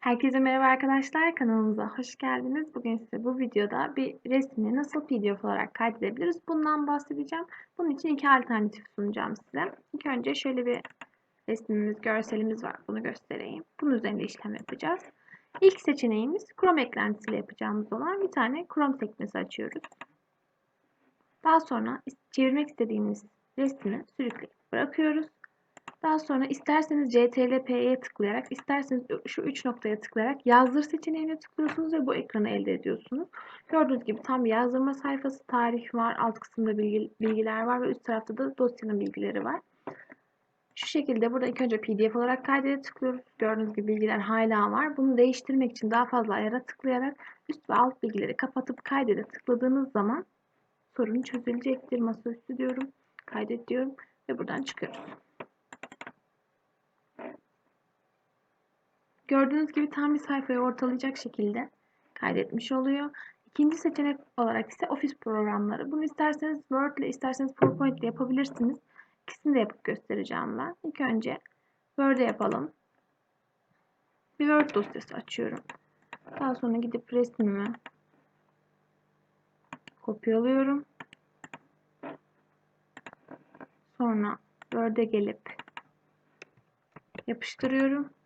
Herkese merhaba arkadaşlar. Kanalımıza hoş geldiniz. Bugün size bu videoda bir resmi nasıl PDF olarak kaydedebiliriz bundan bahsedeceğim. Bunun için iki alternatif sunacağım size. İlk önce şöyle bir resmimiz, görselimiz var. Bunu göstereyim. Bunun üzerinde işlem yapacağız. İlk seçeneğimiz Chrome eklentisiyle yapacağımız olan bir tane Chrome sekmesi açıyoruz. Daha sonra çevirmek istediğimiz resmi sürükleyip bırakıyoruz. Daha sonra isterseniz CTRL-P'ye tıklayarak, isterseniz şu üç noktaya tıklayarak yazdır seçeneğine tıklıyorsunuz ve bu ekranı elde ediyorsunuz. Gördüğünüz gibi tam bir yazdırma sayfası, tarih var, alt kısımda bilgi, bilgiler var ve üst tarafta da dosyanın bilgileri var. Şu şekilde burada ilk önce PDF olarak kaydede tıklıyoruz. Gördüğünüz gibi bilgiler hala var. Bunu değiştirmek için daha fazla ayara tıklayarak üst ve alt bilgileri kapatıp kaydede tıkladığınız zaman sorun çözülecektir. Masaüstü diyorum, kaydet diyorum ve buradan çıkıyoruz. Gördüğünüz gibi tam bir sayfayı ortalayacak şekilde kaydetmiş oluyor. İkinci seçenek olarak ise Office programları. Bunu isterseniz Word ile isterseniz PowerPoint ile yapabilirsiniz. İkisini de yapıp göstereceğim ben. İlk önce Word'e yapalım. Bir Word dosyası açıyorum. Daha sonra gidip resmimi kopyalıyorum. Sonra Word'e gelip yapıştırıyorum.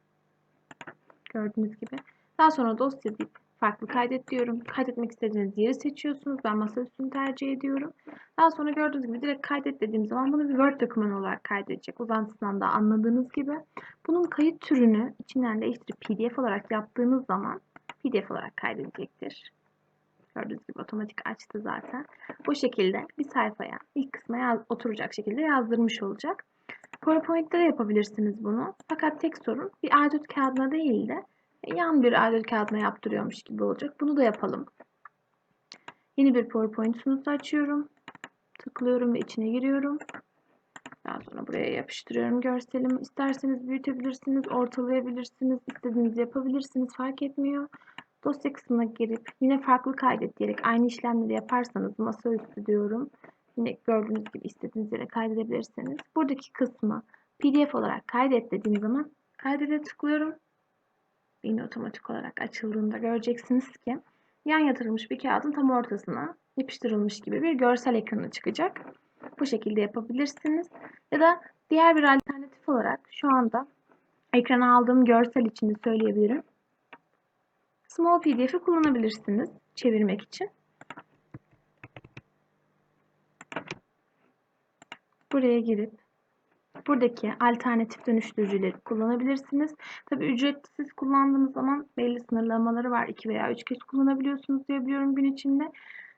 Gördüğünüz gibi. Daha sonra dosya deyip farklı kaydet diyorum. Kaydetmek istediğiniz yeri seçiyorsunuz. Ben masaüstünü tercih ediyorum. Daha sonra gördüğünüz gibi direkt kaydet dediğim zaman bunu bir Word dokümanı olarak kaydedecek. Uzantısından da anladığınız gibi. Bunun kayıt türünü içinden değiştirip PDF olarak yaptığınız zaman PDF olarak kaydedecektir. Gördüğünüz gibi otomatik açtı zaten. Bu şekilde bir sayfaya, ilk kısma yaz, oturacak şekilde yazdırmış olacak. PowerPoint'te de yapabilirsiniz bunu. Fakat tek sorun bir A4 kağıdına değil de yan bir A4 kağıdına yaptırıyormuş gibi olacak. Bunu da yapalım. Yeni bir PowerPoint sunucu açıyorum. Tıklıyorum ve içine giriyorum. Daha sonra buraya yapıştırıyorum görselimi. İsterseniz büyütebilirsiniz, ortalayabilirsiniz, istediğinizi yapabilirsiniz. Fark etmiyor. Dosya kısmına girip yine farklı kaydet diyerek aynı işlemleri yaparsanız masaüstü diyorum. Yine gördüğünüz gibi istediğiniz yere kaydedebilirsiniz. Buradaki kısmı PDF olarak kaydet dediğim zaman kaydede tıklıyorum. Yine otomatik olarak açıldığında göreceksiniz ki yan yatırılmış bir kağıdın tam ortasına yapıştırılmış gibi bir görsel ekranı çıkacak. Bu şekilde yapabilirsiniz. Ya da diğer bir alternatif olarak şu anda ekrana aldığım görsel için de söyleyebilirim. Small PDF'i kullanabilirsiniz çevirmek için. Buraya girip buradaki alternatif dönüştürücüleri kullanabilirsiniz. Tabi ücretsiz kullandığınız zaman belli sınırlamaları var. 2 veya 3 kez kullanabiliyorsunuz diyebiliyorum gün içinde.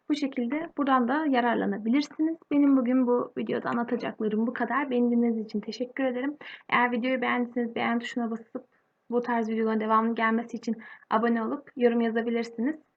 Bu şekilde buradan da yararlanabilirsiniz. Benim bugün bu videoda anlatacaklarım bu kadar. Beni dinlediğiniz için teşekkür ederim. Eğer videoyu beğendiyseniz beğen tuşuna basıp bu tarz videoların devamlı gelmesi için abone olup yorum yazabilirsiniz.